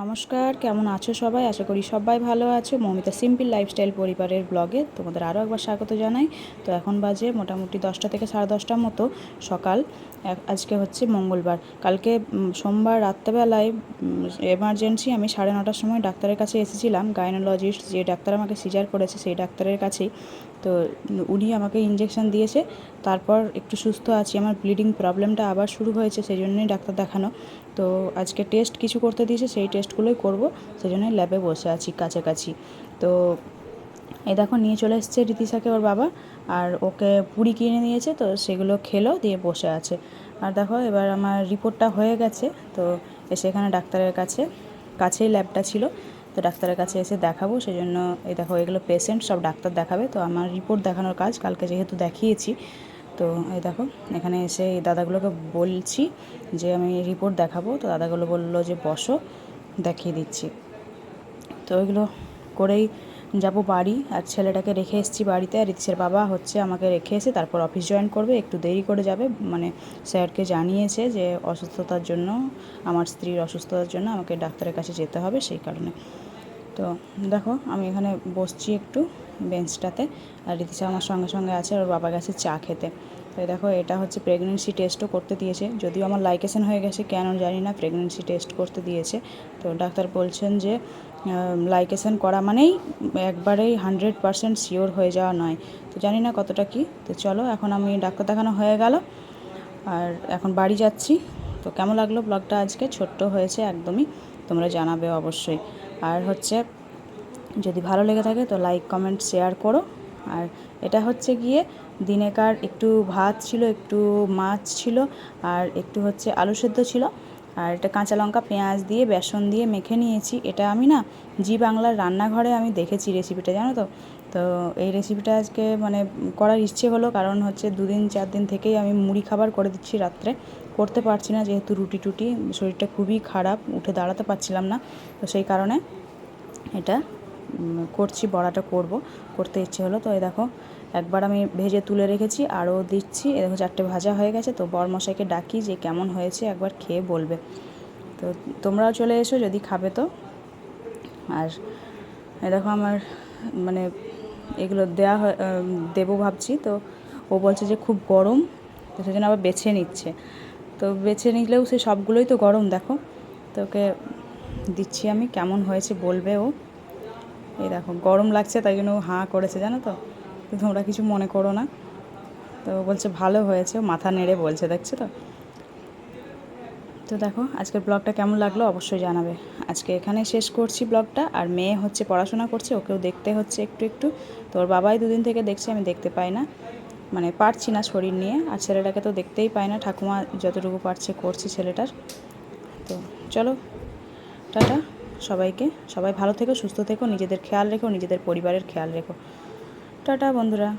নমস্কার, কেমন আছো সবাই? আশা করি সবাই ভালো আছো। মমিতা সিম্পল লাইফস্টাইল পরিবারের ব্লগে তোমাদের আরও একবার স্বাগত জানাই। তো এখন বাজে মোটামুটি দশটা থেকে সাড়ে দশটার মতো সকাল। আজকে হচ্ছে মঙ্গলবার। কালকে সোমবার রাত্রেবেলায় এমার্জেন্সি আমি সাড়ে নটার সময় ডাক্তারের কাছে এসেছিলাম। গাইনোলজিস্ট যে ডাক্তার আমাকে সিজার করেছে সেই ডাক্তারের কাছেই। তো উনি আমাকে ইঞ্জেকশন দিয়েছে। তারপর একটু সুস্থ আছি। আমার ব্লিডিং প্রবলেমটা আবার শুরু হয়েছে, সেই জন্যই ডাক্তার দেখানো। তো আজকে টেস্ট কিছু করতে দিয়েছে, সেই টেস্টগুলোই করব। সেই জন্যই ল্যাবে বসে আছি কাছাকাছি। তো এই দেখো, নিয়ে চলে এসছে রীতিশাকে ওর বাবা। আর ওকে পুরি কিনে নিয়েছে, তো সেগুলো খেলো, দিয়ে বসে আছে। আর দেখো, এবার আমার রিপোর্টটা হয়ে গেছে, তো এসে এখানে ডাক্তারের কাছে, কাছেই ল্যাবটা ছিল। তো ডাক্তারের কাছে এসে দেখাবো সেই জন্য এই দেখো, এগুলো পেশেন্ট সব ডাক্তার দেখাবে। তো আমার রিপোর্ট দেখানোর কাজ, কালকে যেহেতু দেখিয়েছি। তো এই দেখো, এখানে এসে এই দাদাগুলোকে বলছি যে আমি রিপোর্ট দেখাবো। তো দাদাগুলো বলল যে বসো, দেখিয়ে দিচ্ছি। তো ওইগুলো করেই যাব বাড়ি, আর ছেলেটাকে রেখে এসেছি বাড়িতে, আর রিতিশের বাবা হচ্ছে আমাকে রেখে এসে তারপর অফিস জয়েন করবে। একটু দেরি করে যাবে মানে স্যারকে জানিয়েছে যে অসুস্থতার জন্য, আমার স্ত্রীর অসুস্থতার জন্য আমাকে ডাক্তারের কাছে যেতে হবে, সেই কারণে। তো দেখো, আমি এখানে বসছি একটু বেঞ্চটাতে, আর রীতিশা আমার সঙ্গে সঙ্গে আছে আর বাবা গেছে চা খেতে। তো দেখো, এটা হচ্ছে প্রেগনেন্সি টেস্টও করতে দিয়েছে। যদিও আমার লাইকেশন হয়ে গেছে, কেন জানি না প্রেগনেন্সি টেস্ট করতে দিয়েছে। তো ডাক্তার বলছেন যে লাইকেশন করা মানেই একবারেই হান্ড্রেড পারসেন্ট শিওর হয়ে যাওয়া নয়। তো জানি না কতটা কি। তো চলো, এখন আমি ডাক্তার দেখানো হয়ে গেল। আর এখন বাড়ি যাচ্ছি। তো কেমন লাগল ব্লগটা আজকে? ছোট্ট হয়েছে একদমই। তোমরা জানাবে অবশ্যই। আর হচ্ছে, যদি ভালো লেগে থাকে তো লাইক কমেন্ট শেয়ার করো। আর এটা হচ্ছে গিয়ে দিনেকার একটু ভাত ছিল, একটু মাছ ছিল, আর একটু হচ্ছে আলু সেদ্ধ ছিল। আর এটা কাঁচা লঙ্কা, পেঁয়াজ দিয়ে, বেসন দিয়ে মেখে নিয়েছি। এটা আমি না জি বাংলার রান্নাঘরে আমি দেখেছি রেসিপিটা জানো তো? তো এই রেসিপিটা আজকে মানে করার ইচ্ছে হলো, কারণ হচ্ছে দুদিন চার দিন থেকেই আমি মুড়ি খাবার করে দিচ্ছি রাত্রে। করতে পারছি না যেহেতু রুটি টুটি, শরীরটা খুবই খারাপ, উঠে দাঁড়াতে পারছিলাম না। তো সেই কারণে এটা করছি, বড়াটা করব। করতে ইচ্ছে হলো। তো এই দেখো, একবার আমি ভেজে তুলে রেখেছি, আরও দিচ্ছি। এ দেখো, চারটে ভাজা হয়ে গেছে। তো বরমশাইকে ডাকি যে কেমন হয়েছে, একবার খেয়ে বলবে। তো তোমরাও চলে এসো, যদি খাবে তো। আর এ দেখো, আমার মানে এগুলো হয় দেবো ভাবছি। তো ও বলছে যে খুব গরম, তো সেই জন্য আবার বেছে নিচ্ছে। তো বেছে নিলেও সে সবগুলোই তো গরম, দেখো। তো ওকে দিচ্ছি আমি, কেমন হয়েছে বলবে ও। এই দেখো, গরম লাগছে তাই জন্য ও হাঁ করেছে, জানো তো? তো তোমরা কিছু মনে করো না। তো বলছে, ভালো হয়েছে। মাথা নেড়ে বলছে, দেখছ তো? তো দেখো, আজকের ব্লগটা কেমন লাগল অবশ্যই জানাবে। আজকে এখানে শেষ করছি ব্লগটা, আর মেয়ে হচ্ছে পড়াশোনা করছে, ওকেও দেখতে হচ্ছে একটু একটু। তোর বাবাই দুদিন থেকে দেখছে, আমি দেখতে পাই না। মানে পারছি না শরীর নিয়ে, আর ছেলেটাকে তো দেখতেই পায় না, ঠাকুমা যতটুকু পারছে করছে ছেলেটার। তো চলো, টাটা সবাইকে। সবাই ভালো থেকো, সুস্থ থেকো, নিজেদের খেয়াল রেখো, নিজেদের পরিবারের খেয়াল রেখো। টাটা বন্ধুরা।